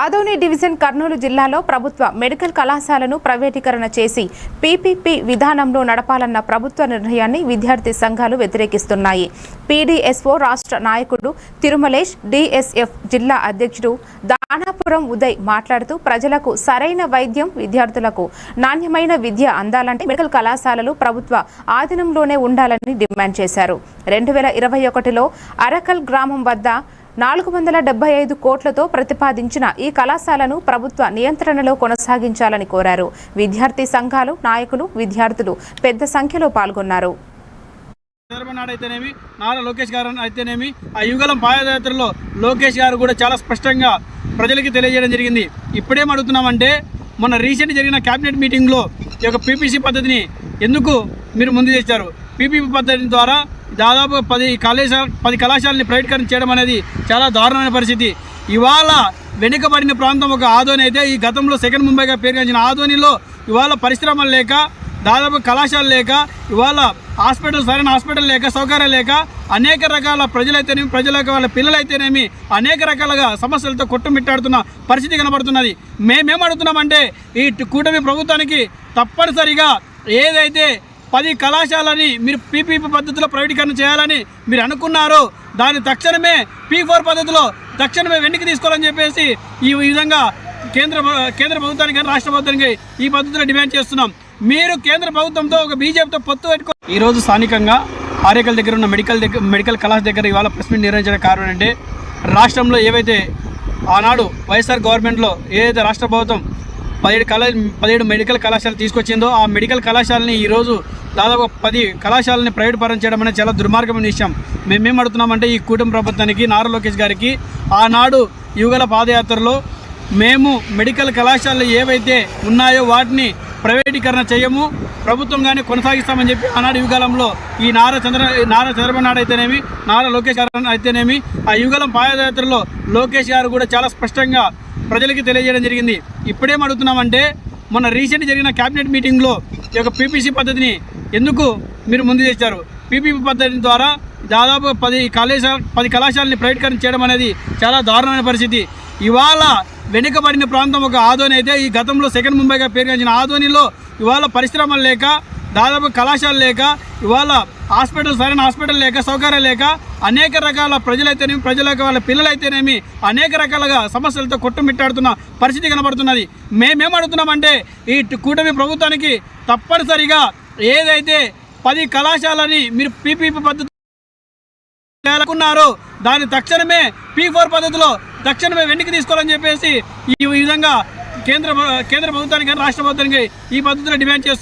Adoni division Kurnool జిల్లాలో ప్రభుత్వ medical కళాశాలను ప్రైవేటీకరణ చేసి పీపీపీ విధానంలో నడపాలన్న ప్రభుత్వ నిర్ణయాన్ని విద్యార్థి సంఘాలు వ్యతిరేకిస్తున్నాయి. పీడీఎస్ఓ రాష్ట్ర నాయకుడు తిరుమలేష్ డిఎస్ఎఫ్ జిల్లా అధ్యక్షుడు దానాపురం ఉదయ్ మాట్లాడుతూ ప్రజలకు సరైన వైద్యం విద్యార్థులకు నాణ్యమైన విద్య అందాలంటే మెడికల్ కళాశాలలు ప్రభుత్వ ఆధీనంలోనే ఉండాలని డిమాండ్ చేశారు. రెండు వేల ఇరవై ఒకటిలో అరకల్ గ్రామం వద్ద నాలుగు వందల డెబ్బై ఐదు కోట్లతో ప్రతిపాదించిన ఈ కళాశాలను ప్రభుత్వ నియంత్రణలో కొనసాగించాలని కోరారు. విద్యార్థి సంఘాలు నాయకులు విద్యార్థులు పెద్ద సంఖ్యలో పాల్గొన్నారు. చంద్రబాబు నాయుడు అయితేనేమి నారా లోకేష్ గారు అయితేనేమి ఆ యుగలం పాదయాత్రలో లోకేష్ గారు కూడా చాలా స్పష్టంగా ప్రజలకి తెలియజేయడం జరిగింది. ఇప్పుడేం అడుగుతున్నామంటే మొన్న రీసెంట్ జరిగిన క్యాబినెట్ మీటింగ్లో ఈ యొక్క పీపీసీ పద్ధతిని ఎందుకు మీరు ముందు చేశారు? పీపీపీ పద్ధతి ద్వారా దాదాపు పది కళాశాల పది కళాశాలని ప్రైవేటీకరణ చేయడం అనేది చాలా దారుణమైన పరిస్థితి. ఇవాళ వెనుకబడిన ప్రాంతం ఒక ఆదోని అయితే ఈ గతంలో సెకండ్ ముంబైగా పేరుగాంచిన ఆదోనిలో ఇవాళ పరిశ్రమలు లేక దాదాపు కళాశాల లేక ఇవాళ హాస్పిటల్ సరైన హాస్పిటల్ లేక సౌకర్యం లేక అనేక రకాల ప్రజలైతేనేమి ప్రజలకు వాళ్ళ పిల్లలైతేనేమి అనేక రకాలుగా సమస్యలతో కొట్టుమిట్టాడుతున్న పరిస్థితి కనబడుతున్నది. మేమేం అడుగుతున్నామంటే ఈ కూటమి ప్రభుత్వానికి తప్పనిసరిగా ఏదైతే పది కళాశాలని మీరు పీపీపీ పద్ధతిలో ప్రైవేటీకరణ చేయాలని మీరు అనుకున్నారో. దాన్ని తక్షణమే పీ ఫోర్ పద్ధతిలో తక్షణమే వెనక్కి తీసుకోవాలని చెప్పేసి ఈ విధంగా కేంద్ర కేంద్ర ప్రభుత్వానికి కానీ రాష్ట్ర ప్రభుత్వానికి ఈ పద్ధతిలో డిమాండ్ చేస్తున్నాం. మీరు కేంద్ర ప్రభుత్వంతో ఒక బీజేపీతో పొత్తు పెట్టుకో ఈరోజు స్థానికంగా ఆరేకల్ దగ్గర ఉన్న మెడికల్ దగ్గర మెడికల్ కళాశాల దగ్గర ఇవాళ ప్రెస్ మీట్ నిర్వహించిన కారణం అంటే రాష్ట్రంలో ఏవైతే ఆనాడు వైఎస్ఆర్ గవర్నమెంట్లో ఏదైతే రాష్ట్ర ప్రభుత్వం పదిహేడు కళా పదిహేడు మెడికల్ కళాశాల తీసుకొచ్చిందో ఆ మెడికల్ కళాశాలని ఈరోజు దాదాపు పది కళాశాలని ప్రైవేట్ పరం చేయడం అనేది చాలా దుర్మార్గమైన విషయం. మేమేం అడుగుతున్నామంటే ఈ కూటమి ప్రభుత్వానికి నారా లోకేష్ గారికి ఆనాడు యుగల పాదయాత్రలో మేము మెడికల్ కళాశాలలు ఏవైతే ఉన్నాయో వాటిని ప్రైవేటీకరణ చేయము ప్రభుత్వం కానీ కొనసాగిస్తామని చెప్పి ఆనాడు యుగాలంలో ఈ నారా చంద్ర నారా చంద్రబాబు నాయుడు అయితేనేమి నారా లోకేష్ గారు అయితేనేమి ఆ యుగలం పాదయాత్రలో లోకేష్ గారు కూడా చాలా స్పష్టంగా ప్రజలకి తెలియజేయడం జరిగింది. ఇప్పుడేం అడుగుతున్నామంటే మొన్న రీసెంట్ జరిగిన క్యాబినెట్ మీటింగ్లో ఈ యొక్క పీపీసీ పద్ధతిని ఎందుకు మీరు ముందు చేశారు? పీపీపీ పద్ధతి ద్వారా దాదాపు పది కళాశాల పది కళాశాలని ప్రైవేటీకరణ చేయడం అనేది చాలా దారుణమైన పరిస్థితి. ఇవాళ వెనుకబడిన ప్రాంతం ఒక ఆదోని అయితే ఈ గతంలో సెకండ్ ముంబైగా పేరుగాంచిన ఆదోనిలో ఇవాళ పరిశ్రమలు లేక దాదాపు కళాశాల లేక ఇవాళ హాస్పిటల్ సరైన హాస్పిటల్ లేక సౌకర్యం లేక అనేక రకాల ప్రజలైతేనేమి ప్రజలకు వాళ్ళ పిల్లలైతేనేమి అనేక రకాలుగా సమస్యలతో కొట్టుమిట్టాడుతున్న పరిస్థితి కనబడుతున్నది. మేమేం అడుగుతున్నామంటే ఈ కూటమి ప్రభుత్వానికి తప్పనిసరిగా ఏదైతే పది కళాశాలని మీరు పీపీపీ పద్ధతి చేయాలనుకున్నారో దాన్ని తక్షణమే పీ ఫోర్ పద్ధతిలో తక్షణమే వెనక్కి తీసుకోవాలని చెప్పేసి ఈ విధంగా కేంద్ర కేంద్ర ప్రభుత్వానికి కానీ రాష్ట్ర ప్రభుత్వానికి ఈ పద్ధతిలో డిమాండ్ చేస్తున్నాం